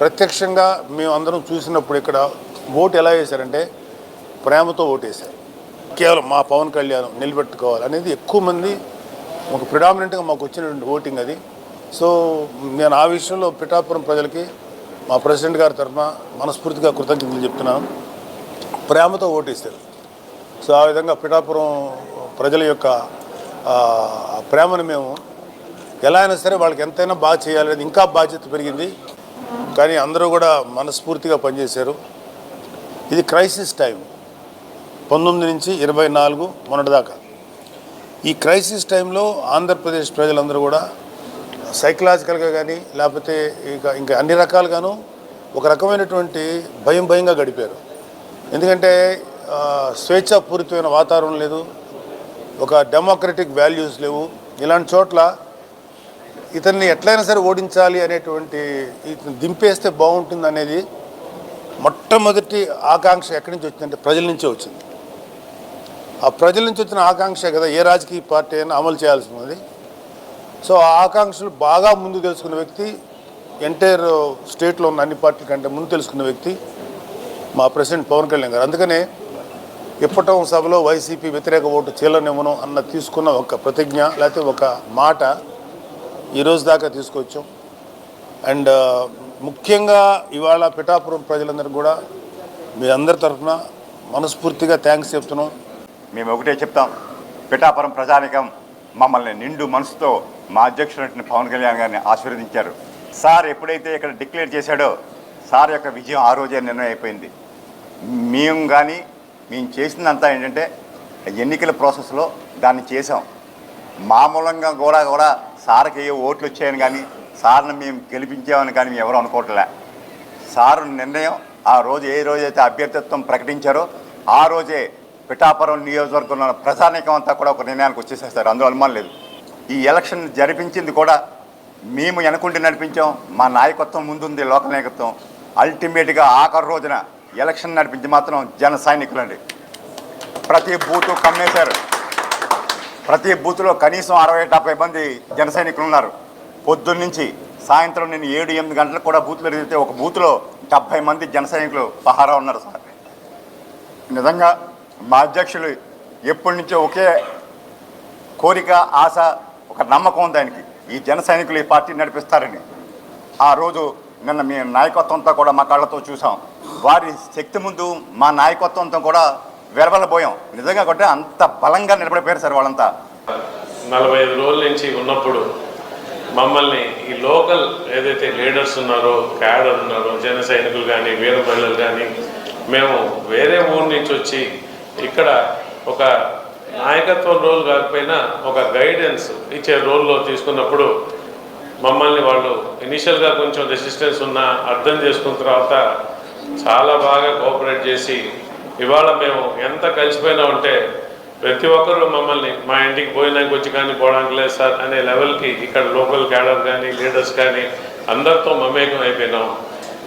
ప్రత్యక్షంగా మేము అందరం చూసినప్పుడు ఇక్కడ ఓటు ఎలా వేశారంటే ప్రేమతో ఓటు వేశారు. కేవలం మా పవన్ కళ్యాణ్ నిలబెట్టుకోవాలి అనేది ఎక్కువ మంది ఒక ప్రిడామినెంట్గా మాకు వచ్చినటువంటి ఓటింగ్ అది. సో నేను ఆ విషయంలో పిఠాపురం ప్రజలకి మా ప్రెసిడెంట్ గారి తరఫున మనస్ఫూర్తిగా కృతజ్ఞతలు చెప్తున్నాను. ప్రేమతో ఓటేశారు సో ఆ విధంగా పిఠాపురం ప్రజల యొక్క ప్రేమను మేము ఎలా అయినా సరే వాళ్ళకి ఎంతైనా బాగా చేయాలనేది ఇంకా బాధ్యత పెరిగింది. కానీ అందరూ కూడా మనస్ఫూర్తిగా పనిచేశారు. ఇది క్రైసిస్ టైం పంతొమ్మిది నుంచి ఇరవై నాలుగు మొన్నటిదాకా. ఈ క్రైసిస్ టైంలో ఆంధ్రప్రదేశ్ ప్రజలందరూ కూడా సైకలాజికల్గా కానీ లేకపోతే ఇక ఇంకా అన్ని రకాలుగాను ఒక రకమైనటువంటి భయం భయంగా గడిపారు. ఎందుకంటే స్వేచ్ఛాపూరితమైన వాతావరణం లేదు. ఒక డెమోక్రటిక్ వాల్యూస్ లేవు. ఇలాంటి చోట్ల ఇతన్ని ఎట్లయినా సరే ఓడించాలి అనేటువంటి దింపేస్తే బాగుంటుంది అనేది మొట్టమొదటి ఆకాంక్ష ఎక్కడి నుంచి వచ్చిందంటే ప్రజల నుంచే వచ్చింది. ఆ ప్రజల నుంచి వచ్చిన ఆకాంక్ష కదా ఏ రాజకీయ పార్టీ అయినా అమలు చేయాల్సి ఉన్నది సో ఆ ఆకాంక్షలు బాగా ముందు తెలుసుకున్న వ్యక్తి ఎంటైర్ స్టేట్లో ఉన్న అన్ని పార్టీల కంటే ముందు తెలుసుకున్న వ్యక్తి మా ప్రెసిడెంట్ పవన్ కళ్యాణ్ గారు. అందుకనే ఇప్పటం సభలో వైసీపీ వ్యతిరేక ఓటు చీలనివ్వను అన్న తీసుకున్న ఒక ప్రతిజ్ఞ లేకపోతే ఒక మాట ఈ రోజు దాకా తీసుకొచ్చాం. అండ్ ముఖ్యంగా ఇవాళ పిఠాపురం ప్రజలందరూ కూడా మీ అందరి తరఫున మనస్ఫూర్తిగా థ్యాంక్స్ చెప్తున్నాం. మేము ఒకటే చెప్తాం. పిఠాపురం ప్రజానికం మమ్మల్ని నిండు మనసుతో మా అధ్యక్షుడు పవన్ కళ్యాణ్ గారిని ఆశీర్వదించారు. సార్ ఎప్పుడైతే ఇక్కడ డిక్లేర్ చేశాడో సార్ యొక్క విజయం ఆ రోజే నిర్ణయం అయిపోయింది. మేము కానీ మేము చేసిందంతా ఏంటంటే ఎన్నికల ప్రాసెస్లో దాన్ని చేసాం మామూలంగా కూడా కూడా సార్కి ఏ ఓట్లు వచ్చాయని కానీ సార్ని మేము గెలిపించామని కానీ మేము ఎవరు అనుకోవట్లే. సార్ నిర్ణయం ఆ రోజు ఏ రోజైతే అభ్యర్థిత్వం ప్రకటించారో ఆ రోజే పిఠాపురం నియోజకవర్గంలో ప్రజానీకం అంతా కూడా ఒక నిర్ణయానికి వచ్చేసేస్తారు. అందులో అనుమానం లేదు. ఈ ఎలక్షన్ జరిపించింది కూడా మేము వెనకుండి నడిపించాం. మా నాయకత్వం ముందుంది లోక నాయకత్వం. అల్టిమేట్గా ఆఖరి రోజున ఎలక్షన్ నడిపించి మాత్రం జన సైనికులండి. ప్రతి బూతు కమ్మేశారు. ప్రతి బూత్లో కనీసం అరవై డెబ్బై మంది జన సైనికులు ఉన్నారు. పొద్దున్న నుంచి సాయంత్రం నేను ఏడు ఎనిమిది గంటలకు కూడా బూత్లో ఎదిగితే ఒక బూత్లో డెబ్బై మంది జన సైనికులు పహారా ఉన్నారు సార్. నిజంగా మా అధ్యక్షులు ఎప్పటి నుంచో ఒకే కోరిక ఆశ ఒక నమ్మకం ఉంది ఆయనకి. ఈ జన సైనికులు ఈ పార్టీ నడిపిస్తారని. ఆ రోజు నిన్న మీ నాయకత్వంతో కూడా మా కళ్ళతో చూసాం. వారి శక్తి ముందు మా నాయకత్వంతో కూడా వెరవలబోయాం నిజంగా కొట్టే అంత బలంగా నిలబడిపోయారు సార్ వాళ్ళంతా. నలభై ఐదు రోజుల నుంచి ఉన్నప్పుడు మమ్మల్ని ఈ లోకల్ ఏదైతే లీడర్స్ ఉన్నారో క్యాడర్ ఉన్నారో జన సైనికులు కానీ వీర మహిళలు కానీ మేము వేరే ఊరు నుంచి వచ్చి ఇక్కడ ఒక నాయకత్వం రోల్ కాకపోయినా ఒక గైడెన్స్ ఇచ్చే రోల్లో తీసుకున్నప్పుడు మమ్మల్ని వాళ్ళు ఇనిషియల్గా కొంచెం రెసిస్టెన్స్ ఉన్నా అర్థం చేసుకున్న తర్వాత చాలా బాగా కోఆపరేట్ చేసి ఇవాళ మేము ఎంత కలిసిపోయినా ఉంటే ప్రతి ఒక్కరూ మమ్మల్ని మా ఇంటికి పోయినాక వచ్చి కానీ పోవడానికి లేదు సార్ అనే లెవెల్కి ఇక్కడ లోకల్ క్యాడర్ కానీ లీడర్స్ కానీ అందరితో మమేకం అయిపోయినాం.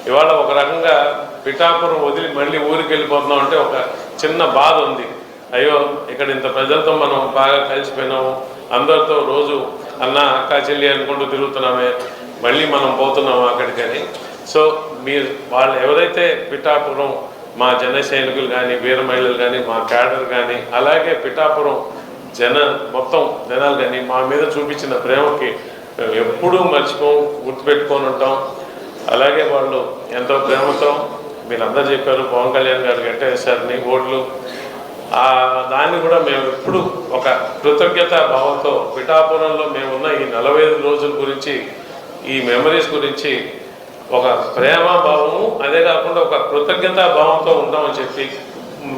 ఇవాళ ఒక రకంగా పిఠాపురం వదిలి మళ్ళీ ఊరికి వెళ్ళిపోతున్నాం అంటే ఒక చిన్న బాధ ఉంది. అయ్యో ఇక్కడ ఇంత ప్రజలతో మనం బాగా కలిసిపోయినాము. అందరితో రోజు అన్న అక్క చెల్లి అనుకుంటూ తిరుగుతున్నామే. మళ్ళీ మనం పోతున్నాము అక్కడికని? సో మీరు వాళ్ళు ఎవరైతే పిఠాపురం మా జన సైనికులు కానీ వీర మహిళలు కానీ మా క్యాడర్ కానీ అలాగే పిఠాపురం జన మొత్తం జనాలు కానీ మా మీద చూపించిన ప్రేమకి మేము ఎప్పుడూ మర్చిపోం గుర్తుపెట్టుకొని ఉంటాం అలాగే వాళ్ళు ఎంతో ప్రేమతో మీరందరూ చెప్పారు పవన్ కళ్యాణ్ గారు గట్టేశారని ఓట్లు. దాన్ని కూడా మేము ఎప్పుడు ఒక కృతజ్ఞత భావంతో పిఠాపురంలో మేమున్న ఈ నలభై ఐదు రోజుల గురించి ఈ మెమరీస్ గురించి ఒక ప్రేమ భావము అదే కాకుండా ఒక కృతజ్ఞతా భావంతో ఉంటామని చెప్పి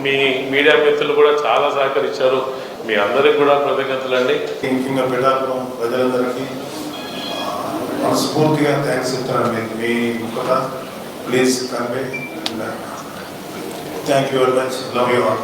మీ మీడియా మిత్రులు కూడా చాలా సహకరించారు. మీ అందరికి కూడా కృతజ్ఞతలండి ముఖ్యంగా పిఠాపురం ప్రజలందరికీ మనస్ఫూర్తిగా థ్యాంక్స్ చెప్తున్నాను. మీ ముఖత please convey thank you very much love you all